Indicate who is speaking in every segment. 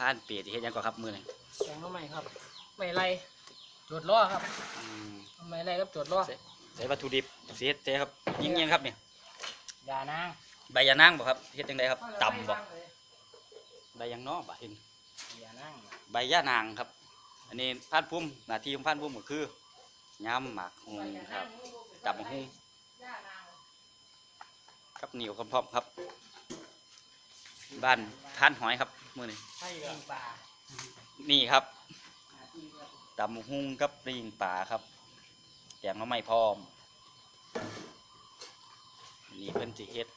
Speaker 1: ผ่านเปียที่เฮ็ดหยังก่อนครับมือนี่
Speaker 2: แกงหน้ำใหม่ครับไม่ไรจดล้อครับ
Speaker 1: อืม
Speaker 2: ไม่ไรครับจดล้อ
Speaker 1: ใส่ใส่วัตถุดิบสิเฮ็ดเจ๊ครับยิงๆครับเนี่ย
Speaker 2: ยานาง
Speaker 1: ใบยานางบ่ครับเฮ็ดจังไดครับตำบ่ใบยางนอกบ่เห็น
Speaker 2: ยานาง
Speaker 1: ใบย่านางครับ อันนี้พานพุ่มหน้าที่ของพานพุ่มก็คือยำหมากฮุงครับตับหมากฮุงครับเหนียวพร้อมๆครับ บ้านท่านหอยครับ มือนี้
Speaker 2: ให้ปิ้งปลา
Speaker 1: นี่ครับตำหมากฮุงกับปริงป่าครับแกงหน้ำไม้พร้อม นี่เพิ่นสิเฮ็ด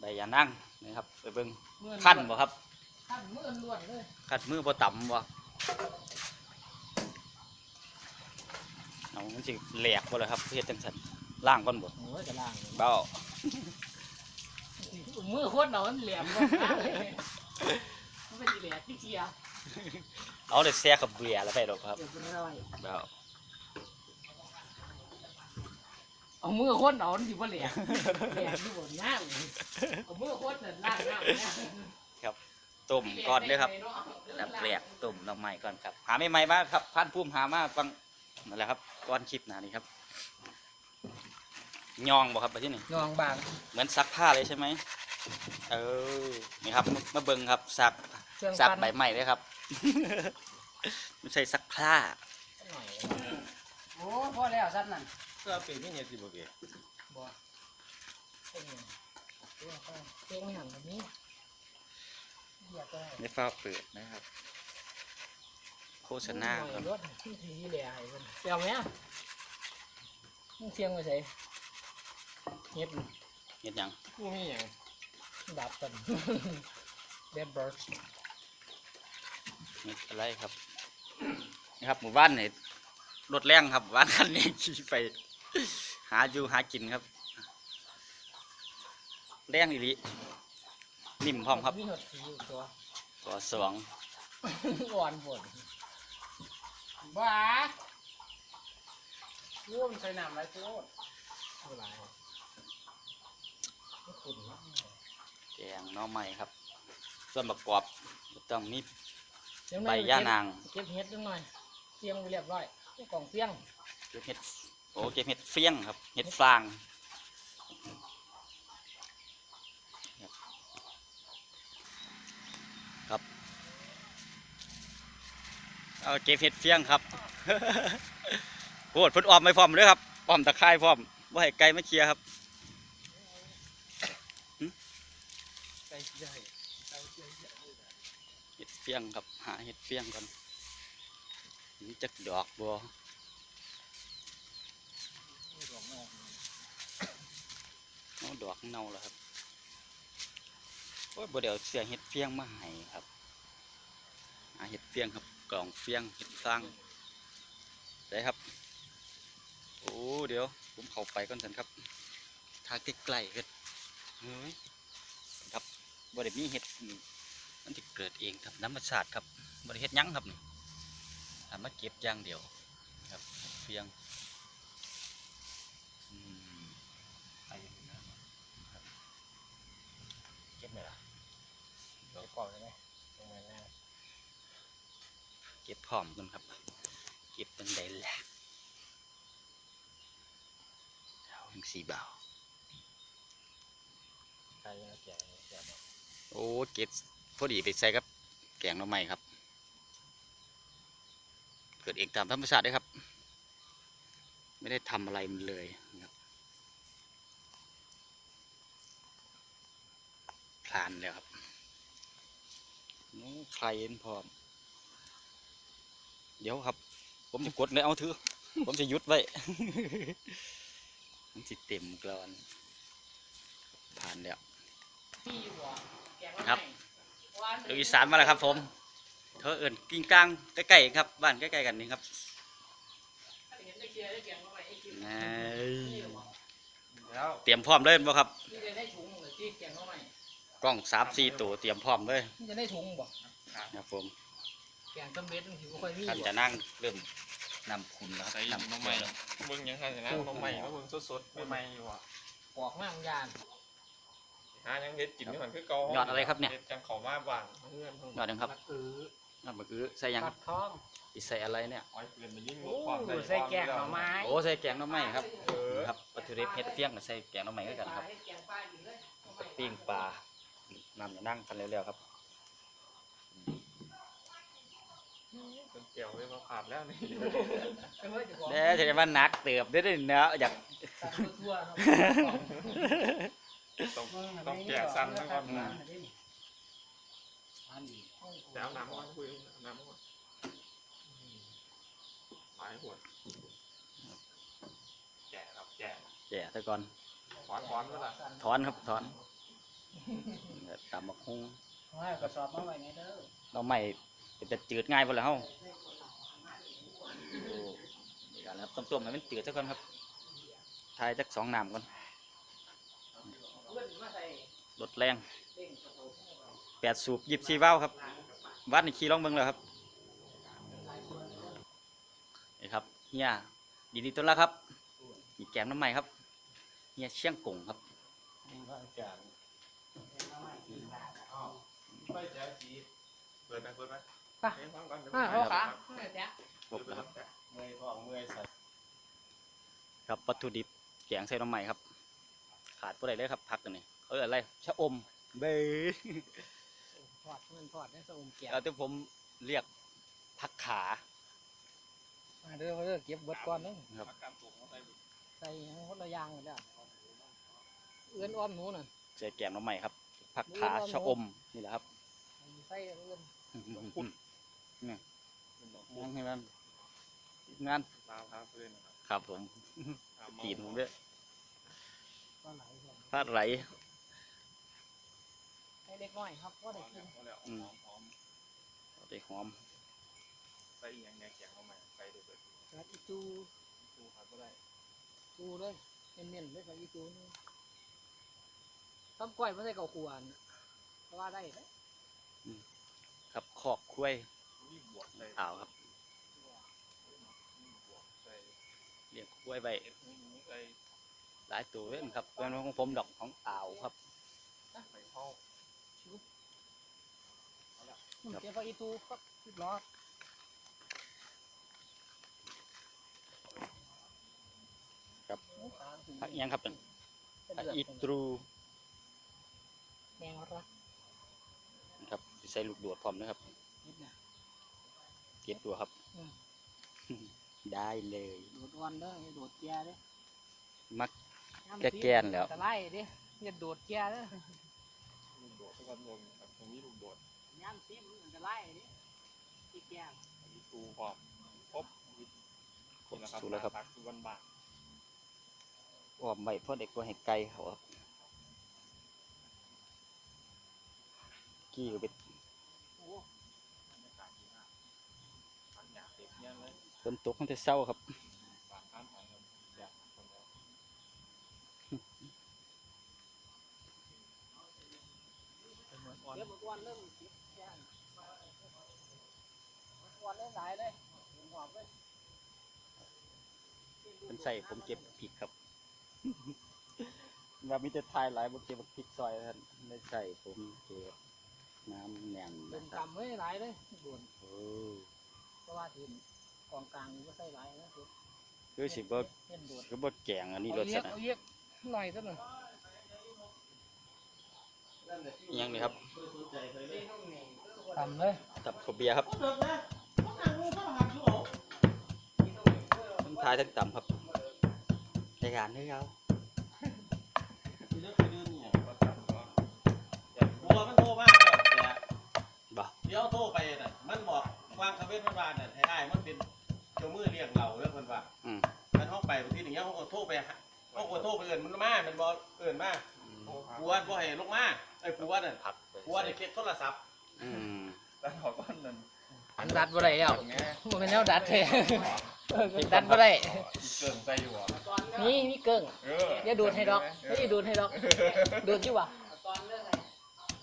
Speaker 1: ใบยานางนะครับไปเบิ่งขั้นบ่ครับ
Speaker 2: ขั้นมือล้วนเลย
Speaker 1: ขัดมือบ่ต่ำบ่เอามันสิแหลกบ่เลยครับเฮ็ดจังซั่นล่างก่อนบ่
Speaker 2: โอ้ยจะล่างเลย
Speaker 1: เบ้า
Speaker 2: มือโคตรหนอนแหลมก็มัน เป็นแหลมที่เชียร์
Speaker 1: เอาได้แซ่กับเบียร์แล้วไปดอกครับ
Speaker 2: เดี๋ยวเป็นอะไร
Speaker 1: เบ้า
Speaker 2: เอามือโคตรหนอนอยู่บนแหลมแหลมอยู่บนหน้าเลยเอามือโคตรเนี่ยล่างหน้าเนี่ย
Speaker 1: ครับต้มก่อนเด้อครับน้ำแหลกต้มน้ำใหม่ก่อนครับ หาใหม่ๆมาครับพันพุ่มหามาฟังนั่นแหละครับก่อนคลิปหน้านี้ครับยองบ่ครับไปที่นี่
Speaker 2: ยองบาง
Speaker 1: เหมือนซักผ้าเลยใช่ไหมเออนี่ครับมามาเบิ่งครับซัก
Speaker 2: เครื่อง
Speaker 1: ซัก
Speaker 2: ปั้น
Speaker 1: ใบใหม่เลยครับ ไม่ใช่ซักผ้า
Speaker 2: หน่อยโอ้พอแล้วสั้นนั่น
Speaker 3: ก็เป็นไม่เห็นสิบ่เก
Speaker 2: บ่เป็นไงเก่งหันแบบนี้อยากได้
Speaker 1: ไม่ฟ้าเปิดนะครับ โฆษณาครับ
Speaker 2: รถที่ทีแหล่ให้มันเปรี้ยวไหมอะมึงเสียงไปใส่เฮ็ด
Speaker 1: เห็นยัง
Speaker 3: กูมีหยัง
Speaker 2: ดับกัน เดดเบิร์ด
Speaker 1: เห็นอะไรครับนะครับ หมู่บ้านเนี่ยรถแรงครับหมู่บ้านคันนี้ขี่ไป หาอยู่หากินครับ แรงอีหลีนิ่มพร้อมครับ
Speaker 2: มีหดสีอยู่ตัว
Speaker 1: ตัวสอง
Speaker 2: อ่อนบนบ้าร่วมใส่น้ำไรโคตรเท่าไหร่ไม่ขุ่นมาก
Speaker 1: แกงหน้อใหม่ครับ ส่วนประกอบต้องมี
Speaker 2: เดี๋ว
Speaker 1: ใบย่านาง
Speaker 2: เก็บเห็ดนิดหน่อยเสียงไปเรียบร้อยกล่องเสียง
Speaker 1: เก็บเห็ดโอ้เก็บเห็ดเฟี้ยงครับ เห็ดฟางครับเอาเก็บเห็ดเฟี้ยงครับโหดเพุ่นออมไม่พร้อมเลยครับพร้อมตะไคร้พร้อมว่าให้ไก่มาเคลียร์ครับ
Speaker 3: ไก่ใหญ่ไก่ใหญ่
Speaker 1: เห็ดเฟี้ยงครับ หาเห็ดเฟี้ยงก่อนนี่จักดอกบัวเอาดอกเน่าแล้วครับโอ้ยบ่เดี๋ยวเสียเห็ดเฟี้ยงมาให้ครับหาเห็ดเฟี้ยงครับกล่องเฟี้ยงเห็ดฟางได้ครับโอ้เดี๋ยว ผมเข้าไปก่อนสันครับทางใกล้ๆกันเฮ้ยครับบ่ได้มีเห็ดนี่ มันจะเกิดเองครับน้ำมันสาดครับบ่ได้เห็ดหยั้งครับนี่ทำมาเก็บอย่างเดียวครับเห็ดเฟี้ยงอืม
Speaker 3: ไก่นะ
Speaker 2: เก็บไหมล่ะเก็บก่อนได้ไหมตรงไหนนะ
Speaker 1: เก็บพร้อมกันครับ เก็บตั้งใดแหละเอาทั้งสี่บ่าว
Speaker 2: ไก่แก่แก่
Speaker 1: โอ้เก็บ พอดีไปใส่กับ แกงหน่อไม้ครับ เกิดเองตามธรรมชาติเลยครับ ไม่ได้ทำอะไรมันเลยครับพลานแล้วครับโอ้ใครเห็นพร้อม เดี๋ยวครับ ผมจะกดเลยเอาถือ ผมจะยุดไว้ มันสิเต็มกรอน ผ่านแล้วครับ ลูกอีสานมาแล้วครับ ผมเธอเอิ่นกิ้งกลางใกล้ๆครับ บ้านใกล้ๆกันนี่ครับ
Speaker 2: เห็นได้เคลียร์ได้แกงเข้าไปให้กิน
Speaker 1: ไหน
Speaker 3: แล้ว
Speaker 1: เตรียมพร้อมเลยบ่ครับ
Speaker 2: นี่จะได้ถุงหรือที่แกงเข้าไป
Speaker 1: กล้องสามสี่ตัวเตรียมพร้อมเลย
Speaker 2: นี่จะได้ถุงบ่
Speaker 1: ครับผม
Speaker 2: แกงต้มเม็ดมันถือว่าค่อยมี
Speaker 1: ท่าน
Speaker 2: บ่
Speaker 1: จะนั่งเริ่มนำคุณแล้วครับ
Speaker 3: ใส่
Speaker 1: นำ
Speaker 3: น้ำใหม่เบิ่งยังไงนะน้ำใหม่แล้วเบิ่งสดๆใหม่ๆอยู่อะ
Speaker 2: ปอกมากยาน
Speaker 3: หายังเฮ็ดกินนี่มันคือเก่าย
Speaker 1: อดอะไรครับเนี่ย
Speaker 3: ฮ็ดจังเขามาบ้านเพื่อนเพิ่น
Speaker 1: ยอดหนึงครับ
Speaker 2: เออย
Speaker 1: อดมะกอื้อใส่หยังค
Speaker 2: ปั
Speaker 1: รับ
Speaker 2: ดท้อง
Speaker 1: สิใส่อะไรเนี่ย
Speaker 3: อ้อยปืนมายิง
Speaker 2: โอ้
Speaker 3: ความ
Speaker 2: ใส่แกงหน่อไม้
Speaker 1: โอ้ใส่แกงหน้ำไม้ครับ
Speaker 3: เออ
Speaker 1: ครับวัตถุดิบเฮ็ดเฟี้ยงกับใส่แกงหน้ำไม้คือกันครับ
Speaker 2: แกงปลาอยู่เลย
Speaker 1: ปิ้งปลาน้ำจะนั่งกันเร็วๆครับ
Speaker 3: เป็นเกี่ยวเลยมาขาดแล้วนี่
Speaker 2: เออจะบอก
Speaker 1: เด้อจะว่านักเติบได้อเด้อเนาะอยาก
Speaker 2: ตัดทั่วๆครับ
Speaker 3: ต้องต้องแกะสั้นแล้วก็
Speaker 2: อืมอันนี้
Speaker 3: เดี๋ยวเอาน้ำมาคุยเอาน้ำมาหายหัวแกะครับแกะ
Speaker 1: แก่ซะก่อน
Speaker 3: ขวานขวานเวลา
Speaker 1: ถอนครับถอนตำบักฮุง
Speaker 2: เอาให้กระสอบมาไว้ในเด้อ
Speaker 1: เราไม่เป็นแต่จืดง่ายพุ่นละเฮาโอ้นี่กันครับต้มๆให้มันจืดซะก่อนครับทายจักสองน้ำก่อน
Speaker 2: เพื่อนมาใส่
Speaker 1: ลดแรง
Speaker 2: เด้งกระโปรง
Speaker 1: แปดสูบยิบซีว้าวครับ วัดนี่ขี่ลองเบิ่งแล้วครับนี่ครับเฮียดีดีต้นละครับมีแกงน้ำใหม่ครับเฮียเชียงกงครับ
Speaker 3: ไปแจ๊จีเปิดไหมเปิดไหม
Speaker 2: ป่ะ
Speaker 3: เฮ้ยฟังก่อนเดี๋ยว
Speaker 2: อ่า
Speaker 3: ผม
Speaker 2: เอาขา
Speaker 3: ครับ
Speaker 2: เอาแจ๊ะ
Speaker 1: ครบแล้วครับ
Speaker 3: เมื่อยท้องเมื่อยสัตว์
Speaker 1: ครับวัตถุดิบแกงใส่น้ำใหม่ครับ ขาดผู้ใดเลยครับผักตัวนี้เขาเรียกอะไรชะอมเบ้ย
Speaker 2: ทอดเงินทอดได้สะอมเกี๊ยว
Speaker 1: แล้วที่ผมเรียกผักขา
Speaker 2: มาเด้อมาเด้อเก็บเบิดก่อนเด้อ
Speaker 1: ครับ
Speaker 3: ผักกาดปลูกมาใส่บุญ
Speaker 2: ใส่ให้คนละอย่างเลยเด้อเอื้อนอ้อมหนูน่ะ
Speaker 1: ใส่แกงน้ำใหม่ครับผักขาชะอมนี่แหละครับ
Speaker 2: ใส่เอื้อน
Speaker 1: นี่
Speaker 3: เป็นดอก
Speaker 1: งานให้มันงาน
Speaker 3: ตามครับเพื่อนนะครับ
Speaker 1: ครับผม
Speaker 3: ตาม
Speaker 1: ตีนผมด้วย
Speaker 2: ปลาไหลครับ
Speaker 1: พลาดไหล
Speaker 2: ให้เล็กน้อยครับก็ได้กิน
Speaker 3: เอาแล้ว
Speaker 1: อืม
Speaker 3: หอม
Speaker 1: ได้หอม
Speaker 3: ๆใส่อีกอย่างแง่แข็งเข้ามาใส่ด้วยเบิด
Speaker 2: แล้วอีตู
Speaker 3: ดูครับก็ได้
Speaker 2: ตูเลยเน้นๆเลยกับอีตูนี่ต้มกล้วยไม่ใช่เกาขวานเพราะว่าได้เด้อ
Speaker 1: ครับขอกคุ้ย
Speaker 3: นี่บวกใส่
Speaker 1: อ่าวครับ
Speaker 3: นี่บวกใส่
Speaker 1: เลี้ยงคุ้ยไป
Speaker 3: เอ็ดนี่ใส่
Speaker 1: หลายตัวเลยครับเป็นของผมดอกของอ่าวครับ
Speaker 3: ใส่ข้าว
Speaker 2: ชิวอืมเจ้าก็อีตูครับสิบล้อ
Speaker 1: ครับ
Speaker 2: หมูขาถึง
Speaker 1: ผักอิหยังครับเป็น
Speaker 2: เป็น
Speaker 1: ผัก
Speaker 2: เดือด
Speaker 1: อีตรู
Speaker 2: แมงรัก
Speaker 1: ครับสิใส่ลูกโดดพร้อมนะครับ
Speaker 2: นิดน่ะ
Speaker 1: เก็บตัวครับ
Speaker 2: อืม
Speaker 1: ได้เลย
Speaker 2: โดดอ่อนเด้ออย่าโดดแก่เด้อ
Speaker 1: มัก
Speaker 2: ย่ำ
Speaker 1: แก่แกนแล้ว
Speaker 2: ตะไลเด้ออย่าโดดแก่เด้อ
Speaker 3: ลูกโดดทุกคนลงครับตรงนี้ลูกโดด
Speaker 2: ย่ำซิมันตะไลเด้ออีกแก่
Speaker 3: มีตูพร้อมครบ
Speaker 1: ครบสูตรแล้วครับ
Speaker 3: ตักทุกวันบาท
Speaker 1: อ้อมใบพ่อเด็กก็ให้ไกลเขาครับกี้ก็เป็น
Speaker 2: โอ้
Speaker 3: บรรยากาศดีมากผักหยาเต็มเงี้ยเลย
Speaker 1: ฝนตกตั้งแต่เช้าครับ
Speaker 3: ฝากข้ามของครับอยากคนแล้ว เป็นเหมือนอ่อน
Speaker 2: เดี๋ยวมันอ้วนเริ่มเก็บแก่อ้วนหลายๆเลยหอมเลย
Speaker 1: เป็นใส่ผมเก็บพริกครับว่ามีแต่ทายหลายผมเก็บพริกซอยท่านไม่ใส่ผมเก็บน้ำแหนม
Speaker 2: เป็
Speaker 1: นะ
Speaker 2: น
Speaker 1: ครับ
Speaker 2: กำไว้หลายเลยโดน
Speaker 1: โอ้
Speaker 2: เพราะว่าทีมกองกลางมันก็ใส่หลายนะคือ
Speaker 1: คือสิบ่
Speaker 2: เล่นโดด
Speaker 1: คือบ่แกงอันนี้รส
Speaker 2: เอา
Speaker 1: ชา
Speaker 2: เย
Speaker 1: ติ
Speaker 2: อะเอาเยอะหน่อยสักหน่อย
Speaker 1: อิหยังนี่ครับ
Speaker 2: ทำเลย
Speaker 1: ตับข้าวเบียร์ครับทั้งทายทั้งต่ำครับในการนี้ครับ
Speaker 3: ก็ทำก็
Speaker 4: บัวมันโทรมากเลยแต่
Speaker 1: บ่
Speaker 4: เดี๋ยวโทรไปน่ะมันบอกวางคาเฟ่มันว่าน่ะให้อ้ายมันเป็นเจ้ามือเรียกเราเรื่องมันว่า
Speaker 1: อืม
Speaker 4: มันห้องไปบางทีอย่างเงี้ยเขาก็โทรไปหาเขาก็โทรไปเอื่นมันมามันบอกเอื่นมาปวดบ่ให้ลงมา ไอ้ปวดน่ะ
Speaker 1: ผักไป
Speaker 4: ปวดไอ้เก็บโทรศัพท์
Speaker 1: อืม
Speaker 3: แล้วเขาก็นั่น
Speaker 2: อันดัดบ่ได้แล้ว
Speaker 3: ตรงนี้
Speaker 2: มันเป็นแนวดัดแท้ดัดบ่ได้
Speaker 3: เกินใส่อยู่อะ
Speaker 2: นี่มีเกิ้ง
Speaker 3: เออ
Speaker 2: อย่าดูดให้ดอกไม่ได้ดูดให้ดอกดูดอยู่วะ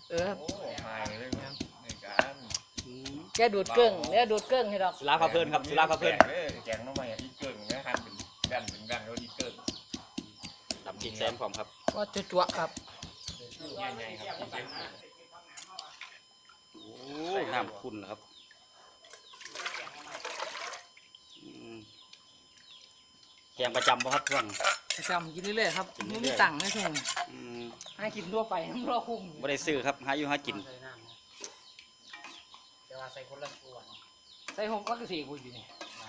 Speaker 2: เออ
Speaker 3: โอ้หายเลยเนี่ยในการ
Speaker 2: อย่าดูดเกิ้งอย่าดูดเกิ้งให้ดอก
Speaker 1: สุราพาเพลินครับสุราพาเพลิน
Speaker 3: แกงน้องใหม่อีเกิงแม่หันเป็นแบนเป็นแบนแล้วอีเกิง
Speaker 1: ตับพริกแซมพร้อมครับ
Speaker 2: ว่าจั่วๆครับ
Speaker 3: ใหญ่ๆครับเจ็บ
Speaker 1: โอ้น้ำคุณเหรอครับอืมแกงประจำป่ะครับช่วง
Speaker 2: ประจำกินเรื่อยๆครับ
Speaker 1: กินเรื่
Speaker 2: ไม่
Speaker 1: อยๆ
Speaker 2: มีตังค์นะช่วง
Speaker 1: อืม
Speaker 2: ให้กินทั่วไปทั้งรอบคุ้ม
Speaker 1: บ่ได้ซื้อครับหาอยู่หากิน
Speaker 3: ใส่น้ำแต่ว่าใส่คนละส่วน
Speaker 2: ใส่หกพักเกษตรกูอยู่นี่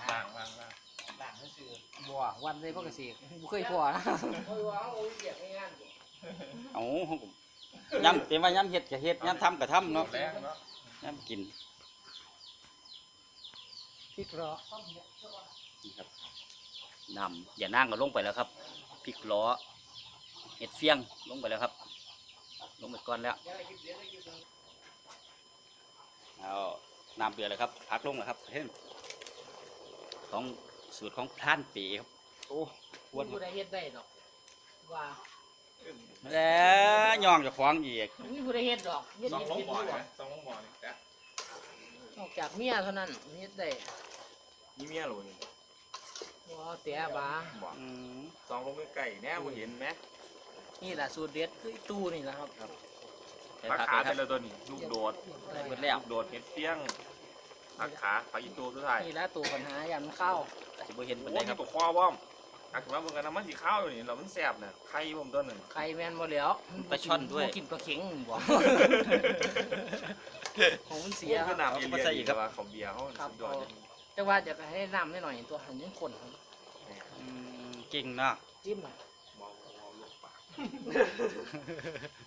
Speaker 3: ล่างล่างล่างล่างนั่นคือ
Speaker 2: บัววันใส่พักเกษตรกูเคยพอนะเคยว่าโอ้ยเบียดงาน
Speaker 1: เอาเขาก็ ย้ำเป็นว่าย้ำเฮ็ดก็เฮ็ดย้ำทำก็ทำเนาะ
Speaker 3: แรงเนาะ
Speaker 1: ย้ำกิน
Speaker 2: พริกเหรอ
Speaker 1: นี่ครับนำอย่านั่งก็ลงไปแล้วครับพริกล้อเห็ดเฟียงลงไปแล้วครับ ลงไปก่อนแล้วเอาน้ำเดือดเลยครับพักลงแล้วครับเฮ้ยของสูตรของพรานปีครับโอ้ปวด
Speaker 2: กูได้เฮ็ดได้ดอกว่า
Speaker 1: แล้วย่องเจะฟ้าของอีก
Speaker 2: ไม่กูได้เฮ็ดดอกเฮ็ด
Speaker 3: สอง
Speaker 2: เฮ็ด
Speaker 3: ล้ม
Speaker 2: เฮ็ด
Speaker 3: บ่อ
Speaker 2: บ่
Speaker 3: นะสองล้มบ่อนี่แต่
Speaker 2: นอกจากเมียเท่านั้นเฮ็ดได้
Speaker 3: นี่เมียหลวนี่
Speaker 2: ว้าแต่บ้า
Speaker 3: บ่
Speaker 1: อืม
Speaker 3: สองล้มไก่แน่บ่เห็นไหม
Speaker 2: นี่แหละสูตรเด็ดคืออีตู้นี่แหละครับ
Speaker 1: ใส่
Speaker 3: ผัก
Speaker 1: ผัก
Speaker 3: ขา
Speaker 1: เลยค
Speaker 3: แต่
Speaker 1: รับ
Speaker 3: ละตัวนี่ลูกโดด
Speaker 1: ได้หมดแล้ว
Speaker 3: ลูกโดดเห็ดเฟี้ยงผักขาผักอีตูสุดท้าย
Speaker 2: นี่แหละตัวปัญหายันเข้า
Speaker 1: สิบ่เห็นปาน
Speaker 3: โอ้
Speaker 1: ใด
Speaker 3: ย
Speaker 1: ครั
Speaker 3: นี่
Speaker 1: บ
Speaker 3: ตัวควาว่อม อักถึงว่าเบิ่งกันน้ำมันสีข้าวอยู่นี่แล้วมันแซ่บเนี่ยไข่ผมตัวหนึ่ง
Speaker 2: ใครแม่นบ่แล้ว
Speaker 1: ปลาช่อนด้วย
Speaker 2: บ่กินปลาเข็งบ่ ของมันเสีย
Speaker 3: โอ้ยก็น้ำเอเลียอีกแต่ว่าเขาเบียร์เขา
Speaker 2: ครับ
Speaker 3: สุดยอดเลย
Speaker 2: แต่ว่าจะให้น้ำนิดหน่อยตัวหันยังคนครับ
Speaker 1: อืมเก่งเนาะ
Speaker 2: จิ้มหน่อย
Speaker 3: มองมองลูกปาก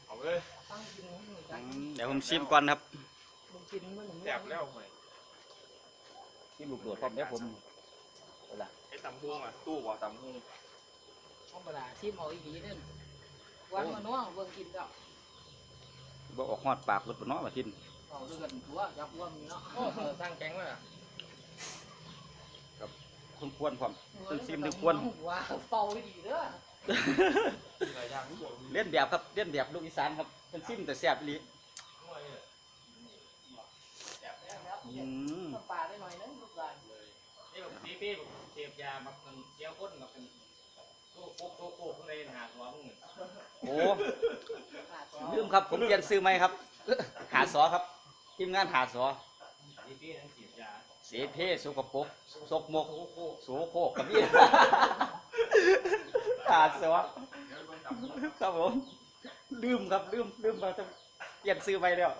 Speaker 3: เอาเลย
Speaker 2: ตั้งกินให้หน่อย
Speaker 1: อื
Speaker 2: จ้ะ
Speaker 1: มเดี๋ยวผมชิมก่อนครับ
Speaker 2: มึงกินมัน
Speaker 3: แซ่บแล้วไหม
Speaker 1: ชิมลูกโดดพร้อมเดี๋ยวผมเอาล่ะ
Speaker 3: ไอ้ตำพุงอะ ตู้บ่ตำพุง
Speaker 2: ธรรมดาชิมเอาอีกทีเด้อวันมาน้องเบิ่งกินแล้ว
Speaker 1: บ่ออกฮอดปากรถบ่เนาะว่าทิน
Speaker 2: เอาเดือนตัวจับว่ามีเนาะ
Speaker 3: โอ้สร้างแก๊งเลยอะ
Speaker 1: คุณควรพร้อมต้องชิมด้วยควน
Speaker 2: ว่าเป่าให้ดีเด้อ
Speaker 3: หลายอย่างทุกอย่าง
Speaker 1: เลียนแบบครับเลียนแบบลูกอีสานครับเป็นซิมแต่แซ่บอีหลีอืม
Speaker 2: น้ำปลาได้หน่อยนึงลูกหลาน
Speaker 3: นี่แบบซีพี่เสียบยาแบบมันเจียวข้นแบบเป็นโต๊ะโต๊ะโต๊ะโต๊ะข้างในหาหัวมึง
Speaker 1: โอ้ลืมครับผมเปลี่ยนซื้อไหมครับ หาสอครับทีมงานหาสอ
Speaker 3: ซีพี่ทั้งเสียบยา
Speaker 1: เสเพสกปรกสกมกโสโคกกับพี่หาสอครับผมลืมครับลืมลืมมาจะเปลี่ยนซื้อไปแล้ว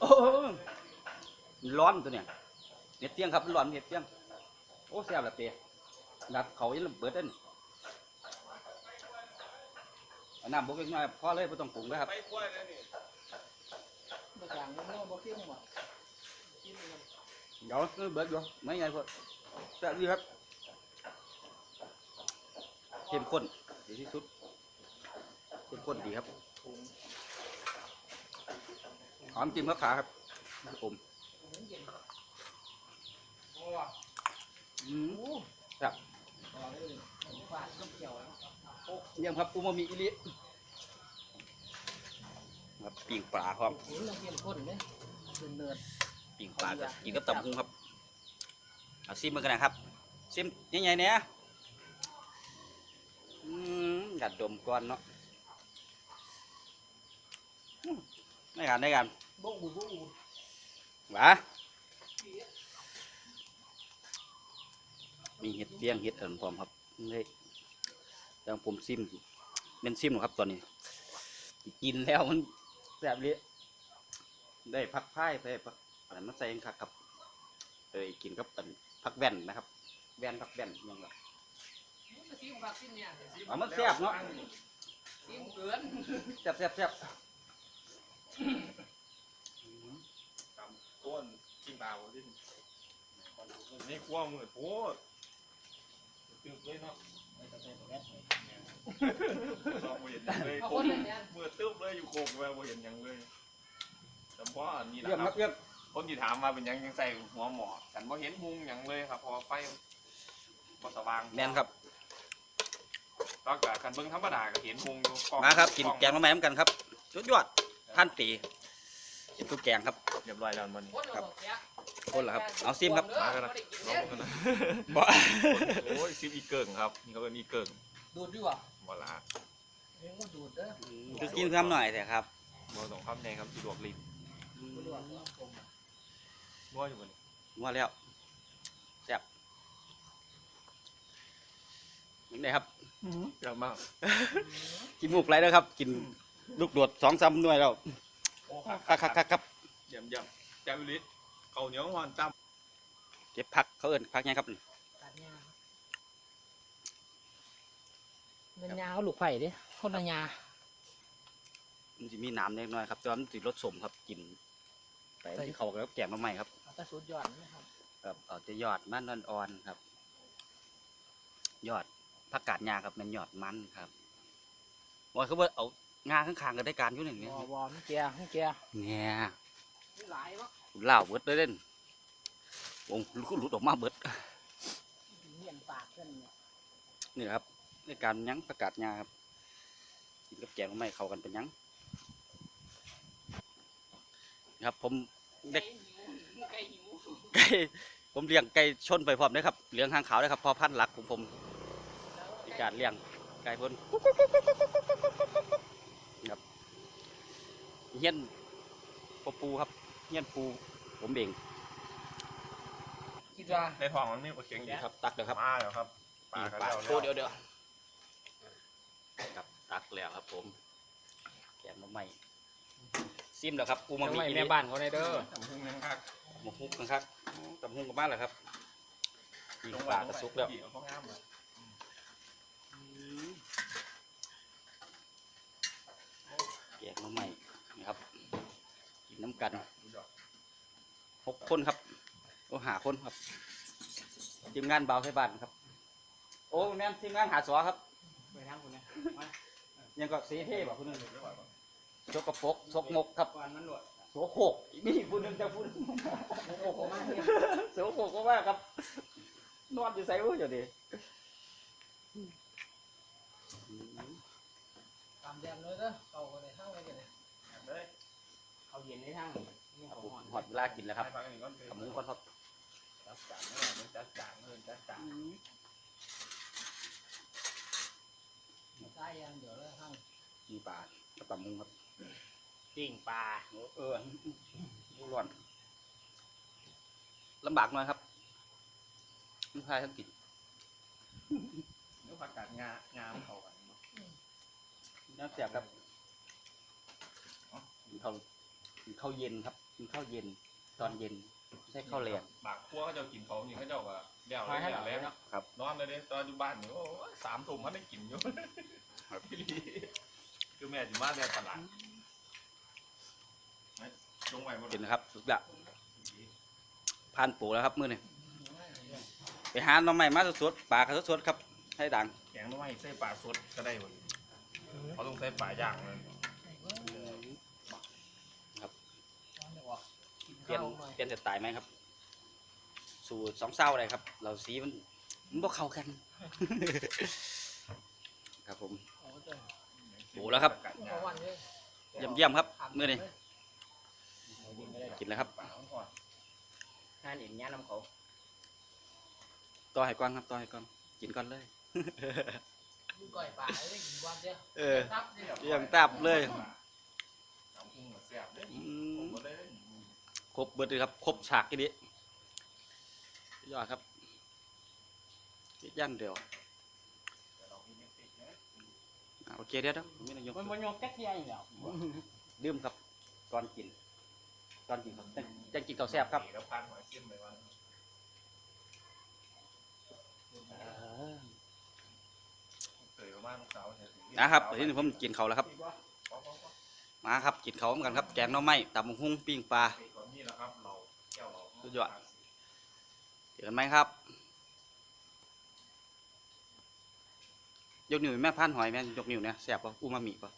Speaker 1: โอ้ ร้อนตัวเนี่ยเห็ดเตี้ยงครับร้อนเห็ดเตี้ยงโอ้แซ่บละเตะนัดเขายังเบิดเด้นเอาน้ำบกเล็กน้อยพอเลยไม่ต้องปรุงนะครับ
Speaker 3: ไปกล้วยเลยนี่
Speaker 2: บางอย่างมันก็บ่เข้มหมดกินมัน
Speaker 1: เดี๋ยวเบิดอยู่ไม่ไงพอแซ่บดีครับเข้มข้นดีที่สุดเข้มข้นดีครับหอมจิ้มมะขาครับผม
Speaker 2: เย็น
Speaker 3: โอ้
Speaker 1: อืมครับ
Speaker 2: ต่อเลยฝาดน้ำเขียวนะ
Speaker 1: เยี่ยมครับอูมามิอิลิครับปิ่งปลาครับ
Speaker 2: โอ้ยน้ำเค็มข้นเนี่ยเป็นเนิร์ด
Speaker 1: ปิ่งปลากับกินกับตำพุงครับเอาซิมมากันนะครับซิมยังไงเนี่ยอืมกัดดมก่อนเนาะอืมได้กันได้กัน
Speaker 2: บุ้งบุ้งบุ้ง
Speaker 1: ห วามีเห็ดเบี้ยงเห็ดอันพร้อมครับนี่ยังผมซิมเป็นซิมหรอครับตอนนี้ กินแล้วมันแบบนี้ได้พักไพ่ได้พักอะไรมาใส่เองครับครับเอ้ยกินกับอันพักแว่นนะครับ แว่นพักแว่นยังไง
Speaker 2: มันซีมผักซีมเนี่ย
Speaker 1: อ๋อมันแซ่บเนาะ
Speaker 2: ซีมเกิน
Speaker 1: แซ่บแซ่บแซ่บ
Speaker 3: ตำต้นกินปลาบ่ดิ้นนี่กลัวมือโพดตึบเลยเนาะลองบ่เห็นหยังเลย
Speaker 2: เอา
Speaker 3: โค
Speaker 2: คน
Speaker 3: ตร
Speaker 2: เลยเนี่ย
Speaker 3: มือตึบเลยอยู่โคกแววบ่เห็นหยังเลยแต่เพราะอันนี้แห
Speaker 1: เยี่ยม
Speaker 3: ละค
Speaker 1: ค
Speaker 3: รั
Speaker 1: รั
Speaker 3: บบ
Speaker 1: เยี่ยม
Speaker 3: คนที่ถามมาเป็นหยังยังใส่หัวหมอฉันบ่เห็นมุงหยังเลยครับเพอไฟบ่สว่าง
Speaker 1: แมนครับ
Speaker 3: ก็กะคันเบิ่งธรรมดาก็เห็นมุงอยู่กล้อง
Speaker 1: มาครับกิน
Speaker 3: ล้อง
Speaker 1: แกงมะแม่น้ำกันครับสุดยอดท่านตี กินทุกแกงครับ
Speaker 3: เรียบร้อยแล้วมัน
Speaker 2: คนเราบอกแก
Speaker 1: คนละครับเอาซิมครับ
Speaker 3: มากันนะ
Speaker 2: ไม่ได้กิน
Speaker 3: ลอ
Speaker 2: เนี่
Speaker 3: ง
Speaker 2: ย
Speaker 3: กันนะ
Speaker 1: บ่
Speaker 3: โอ้ยซิมอีเกิงครับนี่เขาเป็นอีเกิง
Speaker 2: ดูดดีกว่า
Speaker 3: บ่ละ
Speaker 2: เยังบ่ดูดเด้อ
Speaker 1: คือกินคำหน่อยแต่ครับ
Speaker 3: บ่ต้องคำในครับสะดวกลิ้น
Speaker 2: บ่ดูดว่าผมอะ
Speaker 3: ง่วอยู่บน
Speaker 1: ว่าแล้วแซ่บยังไงครับ
Speaker 3: เยอะมาก
Speaker 1: กินหมูกไรแล้วครับ กินลูกโดดสองซ้ำหน่วยแล้ว
Speaker 3: โอ้
Speaker 1: ครับครับครับครับ
Speaker 3: เยี่ยมเยี่ยมแจ่วลิศเขาวเหนียวหวานจ้
Speaker 1: เก็บผักเขาเอิ้นผักไงครับนี่
Speaker 2: ตัดหญ้าเงินยาเขาลูกไผ่ดิคนละยา
Speaker 1: มันจะมีน้ำเล็กน้อยครับแต่ว่ามันจะรสสมครับกินไปที่เขาแล้วแกงมาใหม่ครับ
Speaker 2: เอาแต่สุดยอดนะครับ
Speaker 1: ครับเอาแต่ยอดมันอ่อนๆครับ ยอดผักกาดงาครับมันยอดมันครับว่าเขาว่าเอา งาข้างๆก็ได้การอยู่หนึ่ง
Speaker 2: ว
Speaker 1: เนี่ย
Speaker 2: อวอมนเจียมันเจีย
Speaker 1: เนี่ย
Speaker 2: มีหลายวะ
Speaker 1: เหล่าเบิดเลยเด่นวงลุกหลุดออกมาเบิด
Speaker 2: เมียนปากเพื่อนเนี่ย
Speaker 1: นี่แหละครับในการยั้งประกาศงาครับกินกับแกงไม่เข้ากันเป็นยั้งนะครับผมเด็ก
Speaker 2: ไก่หิว
Speaker 1: ไก่ผมเลี้ยงไก่ชนไปพร้อมเลยครับ เลี้ยงหางขาวเลยครับ พอพันธุ์หลักของผมในการเลี้ยงไก่พนครับ เฮียนปอปูครับเฮียนปู ผมเอง
Speaker 2: คิดว่าำ
Speaker 3: ในท้องมันมีปลาเค็งอยู่
Speaker 1: ครับ ตักเดี๋ยวครับ
Speaker 3: มาแล้วครับปลากันแล้ว
Speaker 1: โอ้เดี๋ยวเดี๋ยวครับตักแล้วครับ ผมแกงมาใหม่ซิมแล้วครับปูมามี
Speaker 2: แม่บ้านเขาในเด้อ
Speaker 3: ทำหุ้งยังคัก
Speaker 1: หมกฮุกนะครับตำฮุกกับบ้านเหรอครับปีกปลากระซุกแล้ว
Speaker 3: เอาข้าวงามเลย
Speaker 1: แกงมาใหม่นะครับกิ นน้ำกันหกคนครับโอ้หาคนครับทีมงานเบาให้บ้านครับ โอ้แม่นทีมงานหาสวครับ
Speaker 2: ไปทางคุณนะ
Speaker 1: ยังก็สีเท่แบบคนนึงชกกระปรกชกมกครับ
Speaker 2: ก่อนมันหลวด
Speaker 1: โสโครกอีกนี่คนนึงจะพูด
Speaker 2: โอ้โหผมมาเนี่ย
Speaker 1: โสโครกก็ว่าครับ นอนอยู่ใส่อุ้ยอยู่ดิ
Speaker 2: ตามแดมเลยเด้อเขาก็ได้ทั้งเลยกันเลย
Speaker 3: เลย
Speaker 2: เขาเย็นในทั้งนี่
Speaker 1: ครับ
Speaker 2: เขา
Speaker 1: ผม
Speaker 2: ห่อน
Speaker 1: หอดเวลากินแล้วครับ
Speaker 3: ให้ฟังอันนี้ก่อน
Speaker 1: กับหมูก่อนครับ
Speaker 3: จัดจานเลยมันจัดจานเลยจัดจาน
Speaker 2: ใต้ยังเดี๋ยวเลยทั้ง
Speaker 1: มีปลากับตำมุงครับ
Speaker 2: ปิ้งปลา
Speaker 1: เออมูร้อนลำบากหน่อยครับไม่พายทั้งกิน
Speaker 3: เนื้อผักกาดงางามเข้ากันเนาะ
Speaker 1: น่าเสียบครับกินข้าว กินข้าวเย็นครับกินข้าวเย็น ตอนเย็นไม่ใช่ข้าวแรง
Speaker 3: บากคั่วเขาเจ้ากินเขานี่เขาเจ้าก็เลี้ยวเลยเลี้ยวแล้ว
Speaker 1: ครับ
Speaker 3: นอนเลยเด้ตอนอยู่บ้านนี่โอ้ยสามทุ่มมันได้กินอยู่
Speaker 1: ครับ
Speaker 3: พี่ลีคือแม่อยู่บ้านแม่ตลาดไหนลงไปหมด
Speaker 1: กินนะครับสุดละผ่านปูแล้วครับมื้อนี้ไปหาหน้องใหม่มาสดๆปลากระสดๆครับให้ดัง
Speaker 3: แกงน้ำไม้ใส่ปลาสดก็ได้หมดเขาต้องใส่ปลาย่างเลย
Speaker 1: เปลี่ยนเปลี่ยนสไตล์ไหมครับ สูตรสองเศร้าเลยครับ เราสีมันมันบ่เข้ากัน ครับผมโอ้แล้วครับเยี่ยมเยี่ยมๆครับมื้อนี้กินแล้วครับ
Speaker 3: ปลาอ่อน
Speaker 2: งานเห็นงานน้ำเขา
Speaker 1: ต่อให้ก่อนครับต่อให้ก่อนกินก่อนเลย
Speaker 2: ก่อยปลาเลยกินวันเดียว
Speaker 1: เออ
Speaker 2: ครับเนี่ย
Speaker 1: เยี่ยงตับเลย ครบเบิดเลยครับ ครบฉากทีนี้ยอดครับย่างเดียวอ่าโอเคเดี๋ยวเดี๋ยวไม่ต้องยก
Speaker 2: มันมันยกแก๊กใหญ่แล้ว
Speaker 1: ดื่มครับก่อนกินก่อนกินครับจังจังกินข้าวแซ่บครับ
Speaker 3: แล้วพันหอยเส้นไปวันเตยประมาณเสาร์เนี่ยถึง
Speaker 1: นะครับตอนนี้ผมกินเขาวแล้วครับ มาครับกินเขาเหมือนกันครับ แกงหน้อไม้ตำบักหุ่งปิ้งปลา
Speaker 3: ตอนนี้แหละครับเราแก้วเรา
Speaker 1: สุดยอดเจอกันไหมครับ ยกนิ้วให้แม่พันหอยแม่ยกนิ้วเนี่ยแซ่บปะอูมามิปะ